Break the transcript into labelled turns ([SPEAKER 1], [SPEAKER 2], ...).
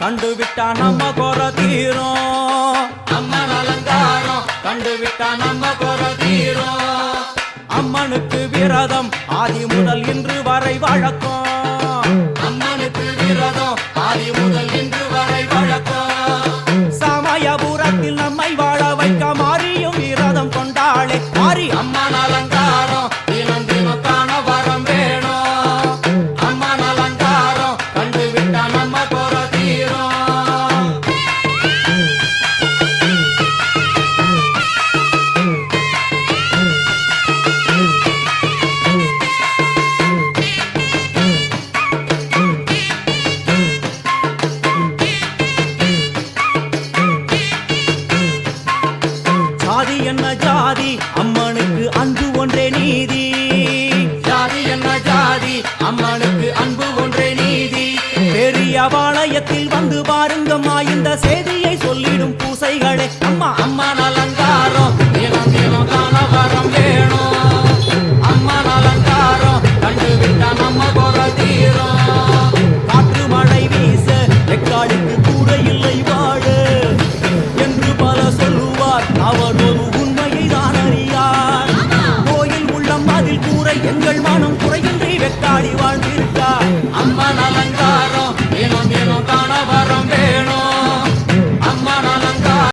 [SPEAKER 1] கண்டு விட்டா நம்ம குற தீரும். அம்மன் அலங்காரம் கண்டு விட்டா நம்ம குற தீரும். அம்மனுக்கு விரதம் ஆதி முதல் இன்று வரை வழக்கம். அம்மனுக்கு விரதம் ஆதி முதல் இன்று வரை வழக்கம். சமயபுரத்தில் நம்மை வாழ வைக்க ஜாதி என்ன ஜாதி? அம்மனுக்கு அன்பு ஒன்றே நீதி. ஜாதி என்ன ஜாதி? அம்மனுக்கு அன்பு ஒன்றே நீதி. பெரிய பாளையத்தில் வந்து பாருங்கம்மா இந்த செய்தியை சொல்லிடும் பூசைகளே. எங்கள் மனம் குறையின்றி வெட்டாடி வாழ்ந்திருக்கா அம்மன் அலங்காரம்